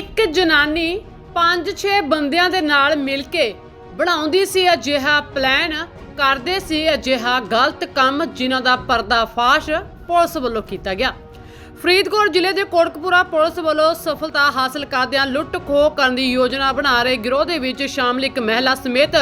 ਇੱਕ ਜਨਾਨੀ 5-6 ਬੰਦਿਆਂ ਦੇ ਨਾਲ ਮਿਲ ਕੇ ਬਣਾਉਂਦੀ ਸੀ ਅਜਿਹਾ ਪਲਾਨ, ਕਰਦੇ ਸੀ ਅਜਿਹਾ ਗਲਤ ਕੰਮ ਜਿਨ੍ਹਾਂ ਦਾ ਪਰਦਾਫਾਸ਼ ਪੁਲਿਸ ਵੱਲੋਂ ਕੀਤਾ ਗਿਆ। ਫਰੀਦਕੋਟ ਜ਼ਿਲ੍ਹੇ ਦੇ ਕੋਟਕਪੂਰਾ ਪੁਲਿਸ ਵੱਲੋਂ ਸਫਲਤਾ ਹਾਸਲ ਕਰਦਿਆਂ ਲੁੱਟ ਖੋਹ ਕਰਨ ਦੀ ਯੋਜਨਾ ਬਣਾ ਰਹੇ ਗਿਰੋਹ ਦੇ ਵਿੱਚ ਸ਼ਾਮਲ ਇੱਕ ਮਹਿਲਾ ਸਮੇਤ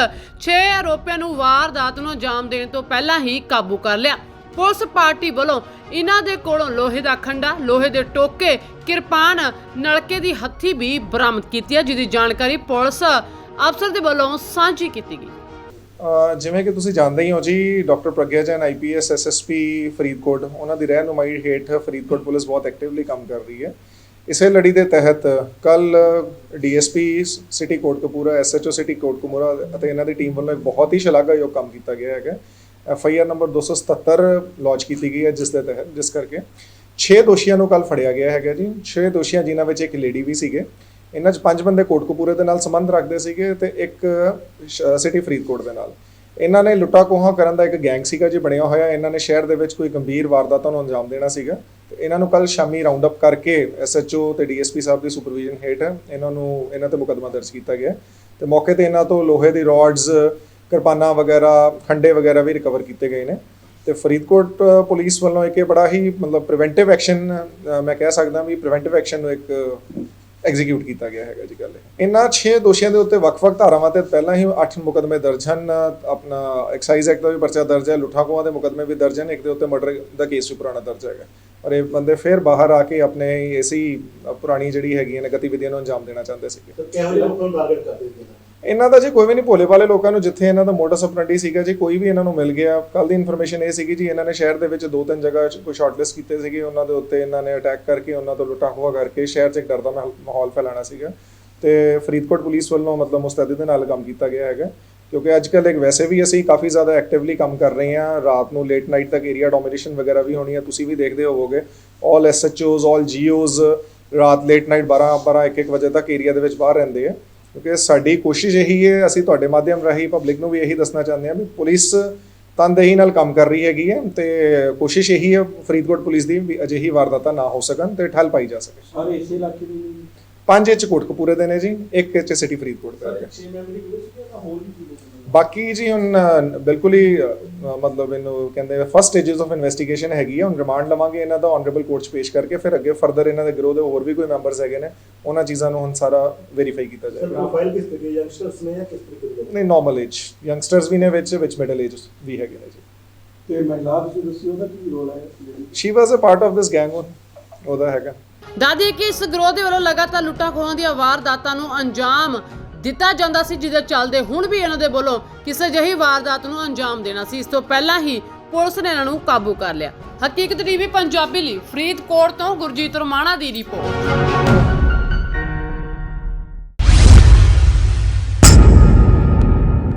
6 ਆਰੋਪੀਆਂ ਨੂੰ ਵਾਰਦਾਤ ਨੂੰ ਅੰਜਾਮ ਦੇਣ ਤੋਂ ਪਹਿਲਾਂ ਹੀ ਕਾਬੂ ਕਰ ਲਿਆ। ਪੁਲਿਸ ਪਾਰਟੀ ਵੱਲੋਂ ਇਹਨਾਂ ਦੇ ਕੋਲੋਂ ਲੋਹੇ ਦਾ ਖੰਡਾ, ਲੋਹੇ ਦੇ ਟੋਕੇ, ਕਿਰਪਾਨ, ਨਲਕੇ ਦੀ ਹੱਥੀ ਵੀ ਬਰਾਮਦ ਕੀਤੀ ਹੈ, ਜਿਹਦੀ ਜਾਣਕਾਰੀ ਪੁਲਿਸ ਅਫਸਰ ਦੇ ਵੱਲੋਂ ਸਾਂਝੀ ਕੀਤੀ ਗਈ। ਜਿਵੇਂ ਕਿ ਤੁਸੀਂ ਜਾਣਦੇ ਹੀ ਹੋ ਜੀ, doctor Pragya Jain IPS SSP Faridkot, ਉਹਨਾਂ ਦੀ ਰਹਿਨੁਮਾਈ ਹੇਠ ਫਰੀਦਕੋਟ ਪੁਲਿਸ ਬਹੁਤ ਐਕਟਿਵਲੀ ਕੰਮ ਕਰ ਰਹੀ ਹੈ। ਇਸੇ ਲੜੀ ਦੇ ਤਹਿਤ ਕੱਲ DSP city Kotkapura SHO city Kotkapura ਅਤੇ ਇਹਨਾਂ ਦੀ ਟੀਮ ਵੱਲੋਂ ਇੱਕ ਬਹੁਤ ਹੀ ਸ਼ਲਾਘਾਯੋਗ ਕੰਮ ਕੀਤਾ ਗਿਆ ਹੈਗਾ। F I R number 277 launch ਕੀਤੀ ਗਈ ਹੈ ਜਿਸ ਦੇ ਤਹਿਤ, ਜਿਸ ਕਰਕੇ 6 ਦੋਸ਼ੀਆਂ ਨੂੰ ਕੱਲ ਫੜਿਆ ਗਿਆ ਹੈਗਾ ਜੀ। 6 ਦੋਸ਼ੀਆਂ ਜਿਨ੍ਹਾਂ ਵਿੱਚ ਇੱਕ ਲੇਡੀ ਵੀ ਸੀਗੇ। ਇਹਨਾਂ 'ਚ ਪੰਜ ਬੰਦੇ ਕੋਟਕਪੂਰੇ ਦੇ ਨਾਲ ਸੰਬੰਧ ਰੱਖਦੇ ਸੀਗੇ ਤੇ ਇੱਕ ਸਿਟੀ ਫਰੀਦਕੋਟ ਦੇ ਨਾਲ। ਇਹਨਾਂ ਨੇ ਲੁੱਟਾ ਕੋਹਾਂ ਕਰਨ ਦਾ ਇੱਕ ਗੈਂਗ ਸੀਗਾ ਜੀ, ਬਣਿਆ ਹੋਇਆ। ਇਹਨਾਂ ਨੇ ਸ਼ਹਿਰ ਦੇ ਵਿੱਚ ਕੋਈ ਗੰਭੀਰ ਵਾਰਦਾਤਾਂ ਨੂੰ ਅੰਜਾਮ ਦੇਣਾ ਸੀਗਾ। ਤੇ ਇਹਨਾਂ ਨੂੰ ਕੱਲ ਸ਼ਾਮੀ ਰਾਉਂਡ ਅਪ ਕਰਕੇ ਐਸਐਚਓ ਤੇ ਡੀਐਸਪੀ ਸਾਹਿਬ ਦੀ ਸੁਪਰਵਿਜ਼ਨ ਹੇਠ ਇਹਨਾਂ ਨੂੰ, ਇਹਨਾਂ ਤੇ ਮੁਕੱਦਮਾ ਦਰਜ ਕੀਤਾ ਗਿਆ। ਤੇ ਮੌਕੇ ਤੇ ਇਹਨਾਂ ਤੋਂ ਲੋਹੇ ਦੀ ਰੋਡਸ ਕਿਰਪਾਨਾਂ ਵਗੈਰਾ, ਖੰਡੇ ਵਗੈਰਾ ਵੀ ਰਿਕਵਰ ਕੀਤੇ ਗਏ ਨੇ। ਤੇ ਫਰੀਦਕੋਟ ਪੁਲਿਸ ਵੱਲੋਂ ਇੱਕ ਇਹ ਬੜਾ ਹੀ ਮਤਲਬ ਪ੍ਰੀਵੈਂਟਿਵ ਐਕਸ਼ਨ ਮੈਂ ਕਹਿ ਸਕਦਾ ਵੀ ਪ੍ਰੀਵੈਂਟਿਵ ਐਕਸ਼ਨ ਨੂੰ ਇੱਕ ਐਗਜ਼ੀਕਿਊਟ ਕੀਤਾ ਗਿਆ ਹੈਗਾ ਜੀ ਗੱਲ ਇਹਨਾਂ 6 ਦੋਸ਼ੀਆਂ ਦੇ ਉੱਤੇ ਵੱਖ-ਵੱਖ ਧਾਰਾਵਾਂ ਤੇ ਪਹਿਲਾਂ ਹੀ 8 ਮੁਕਦਮੇ ਦਰਜ ਹਨ। ਆਪਣਾ ਐਕਸਾਈਜ਼ ਐਕਟ ਦਾ ਵੀ ਪਰਚਾ ਦਰਜ ਹੈ ਲੁੱਟਾਖੋਹਾਂ ਦੇ ਮੁਕਦਮੇ ਵੀ ਦਰਜ ਹਨ, ਇੱਕ ਦੇ ਉੱਤੇ ਮਰਡਰ ਦਾ ਕੇਸ ਵੀ ਪੁਰਾਣਾ ਦਰਜ ਹੈਗਾ। ਔਰ ਇਹ ਬੰਦੇ ਫਿਰ ਬਾਹਰ ਆ ਕੇ ਆਪਣੇ ਐਸੀ ਪੁਰਾਣੀ ਜਿਹੜੀ ਹੈਗੀਆਂ ਨੇ ਗਤੀਵਿਧੀਆਂ ਨੂੰ ਅੰਜਾਮ ਦੇਣਾ ਚਾਹੁੰਦੇ ਸੀਗੇ। ਤਾਂ ਕਿਹੋ ਜਿਹੇ ਲੋਕਾਂ ਨੂੰ ਟਾਰਗੇਟ ਕਰਦੇ ਸੀ? ਇਹਨਾਂ ਦਾ ਜੀ ਕੋਈ ਵੀ ਨਹੀਂ, ਭੋਲੇ ਵਾਲੇ ਲੋਕਾਂ ਨੂੰ ਜਿੱਥੇ ਇਹਨਾਂ ਦਾ ਮੋਟਸ ਆਪਰੈਂਡੀ ਸੀਗਾ ਜੀ, ਕੋਈ ਵੀ ਇਹਨਾਂ ਨੂੰ ਮਿਲ ਗਿਆ। ਕੱਲ ਦੀ ਇਨਫੋਰਮੇਸ਼ਨ ਇਹ ਸੀਗੀ ਜੀ, ਇਹਨਾਂ ਨੇ ਸ਼ਹਿਰ ਦੇ ਵਿੱਚ ਦੋ ਤਿੰਨ ਜਗ੍ਹਾ 'ਚ ਕੋਈ ਸ਼ਾਰਟਲਿਸਟ ਕੀਤੇ ਸੀਗੇ, ਉਹਨਾਂ ਦੇ ਉੱਤੇ ਇਹਨਾਂ ਨੇ ਅਟੈਕ ਕਰਕੇ ਉਹਨਾਂ ਤੋਂ ਲੁੱਟਾਂ ਖੋਹਾਂ ਕਰਕੇ ਸ਼ਹਿਰ 'ਚ ਇੱਕ ਡਰ ਦਾ ਮਾਹੌਲ- ਮਾਹੌਲ ਫੈਲਾਣਾ ਸੀਗਾ। ਤੇ ਫਰੀਦਕੋਟ ਪੁਲਿਸ ਵੱਲੋਂ ਮਤਲਬ ਮੁਸਤੈਦੀ ਦੇ ਨਾਲ ਕੰਮ ਕੀਤਾ ਗਿਆ ਹੈਗਾ। ਕਿਉਂਕਿ ਅੱਜ ਕੱਲ੍ਹ ਇੱਕ ਵੈਸੇ ਵੀ ਅਸੀਂ ਕਾਫੀ ਜ਼ਿਆਦਾ ਐਕਟਿਵਲੀ ਕੰਮ ਕਰ ਰਹੇ ਹਾਂ। ਰਾਤ ਨੂੰ ਲੇਟ ਨਾਈਟ ਤੱਕ ਏਰੀਆ ਡੋਮੀਨੇਸ਼ਨ ਵਗੈਰਾ ਵੀ ਹੋਣੀ ਹੈ, ਤੁਸੀਂ ਵੀ ਦੇਖਦੇ ਹੋਵੋਗੇ। ਆਲ ਐਸਐਚਓਜ਼ ਆਲ ਜੀਓਜ਼ ਰਾਤ ਲੇਟ ਨਾਈਟ 12 12 1 1 ਵਜੇ ਤੱਕ ਏਰੀਆ ਦੇ ਵਿੱਚ ਬਾਹਰ ਰਹਿੰਦੇ ਆ। ਕਿਉਂਕਿ ਸਾਡੀ ਕੋਸ਼ਿਸ਼ ਇਹੀ ਹੈ, ਅਸੀਂ ਤੁਹਾਡੇ ਮਾਧਿਅਮ ਰਾਹੀਂ ਪਬਲਿਕ ਨੂੰ ਵੀ ਇਹੀ ਦੱਸਣਾ ਚਾਹੁੰਦੇ ਹਾਂ ਵੀ ਪੁਲਿਸ ਤਨਦੇਹੀ ਨਾਲ ਕੰਮ ਕਰ ਰਹੀ ਹੈਗੀ ਹੈ ਤੇ ਕੋਸ਼ਿਸ਼ ਇਹੀ ਹੈ ਫਰੀਦਕੋਟ ਪੁਲਿਸ ਦੀ ਵੀ ਅਜਿਹੀ ਵਾਰਦਾਤਾਂ ਨਾ ਹੋ ਸਕਣ ਤੇ ਠੱਲ ਪਾਈ ਜਾ ਸਕੇ। ਸਾਰੇ, ਇਸੇ ਇਲਾਕੇ ਦੇ ਪੰਜ ਇੱਚ ਕੋਟਕਪੂਰੇ ਦੇ ਨੇ ਜੀ ਇੱਕ ਇੱਚ ਸਿਟੀ ਫਰੀਦਕੋਟ ਦਾ ਹੈਗਾ 6 ਮੈਂਬਰੀ ਪੁਲਿਸ ਸੀ ਤਾਂ ਹੋਰ ਵੀ ਸੀ ਲੋਕ ਬਾਕੀ ਜੀ ਹੁਣ ਬਿਲਕੁਲ ਹੀ ਮਤਲਬ ਇਹਨੂੰ ਕਹਿੰਦੇ ਫਸਟ ਸਟੇजेस ਆਫ ਇਨਵੈਸਟੀਗੇਸ਼ਨ ਹੈਗੀ ਹੈ ਹੁਣ ਰਿਮਾਂਡ ਲਵਾਂਗੇ ਇਹਨਾਂ ਦਾ ਆਨਰੇਬਲ ਕੋਰਟ 'ਚ ਪੇਸ਼ ਕਰਕੇ ਫਿਰ ਅੱਗੇ ਫਰਦਰ ਇਹਨਾਂ ਦੇ ਗਰੋਹ ਦੇ ਹੋਰ ਵੀ ਕੋਈ ਮੈਂਬਰਸ ਹੈਗੇ ਨੇ ਉਹਨਾਂ ਚੀਜ਼ਾਂ ਨੂੰ ਹੁਣ ਸਾਰਾ ਵੈਰੀਫਾਈ ਕੀਤਾ ਸਰ ਜਾਏਗਾ। ਪ੍ਰੋਫਾਈਲ ਕਿਸ ਤਰੀਕੇ ਯੰਗਸਟਰਸ ਨੇ ਜਾਂ ਕਿਸ ਤਰੀਕੇ ਦੇ ਨਹੀਂ ਨਾਰਮਲ ਏਜ ਯੰਗਸਟਰਸ ਵੀ ਨੇ ਵਿੱਚ ਵਿੱਚ ਮਿਡਲ ਏਜ ਵੀ ਹੈਗੇ ਨੇ ਜੀ। ਤੇ ਮਹਿਲਾ ਤੁਸੀਂ ਦੱਸਿਓ ਉਹਦਾ ਕੀ ਰੋਲ ਹੈ? She was a part of this gang ਉਹਦਾ ਹੈਗਾ। ਦਾਦੀ ਕਿ ਇਸ ਗਰੋਹ ਦੇ ਵੱਲੋਂ ਲਗਾਤਾਰ ਲੁੱਟਾਂ ਖੋਹਾਂ ਦੀਆਂ ਵਾਰਦਾਤਾਂ ਨੂੰ ਅੰਜਾਮ ਦਿੱਤਾ ਜਾਂਦਾ ਸੀ, ਜਿਹਦੇ ਚੱਲਦੇ ਹੁਣ ਵੀ ਇਹਨਾਂ ਦੇ ਵੱਲੋਂ ਕਿਸੇ ਜਿਹੀ ਵਾਰਦਾਤ ਨੂੰ ਅੰਜਾਮ ਦੇਣਾ ਸੀ। ਇਸ ਤੋਂ ਪਹਿਲਾਂ ਹੀ ਪੁਲਿਸ ਨੇ ਇਹਨਾਂ ਨੂੰ ਕਾਬੂ ਕਰ ਲਿਆ। ਹਕੀਕਤ ਟੀਵੀ, ਪੰਜਾਬੀ ਲਈ ਫਰੀਦਕੋਟ ਤੋਂ ਗੁਰਜੀਤ ਰਮਾਣਾ ਦੀ ਰਿਪੋਰਟ।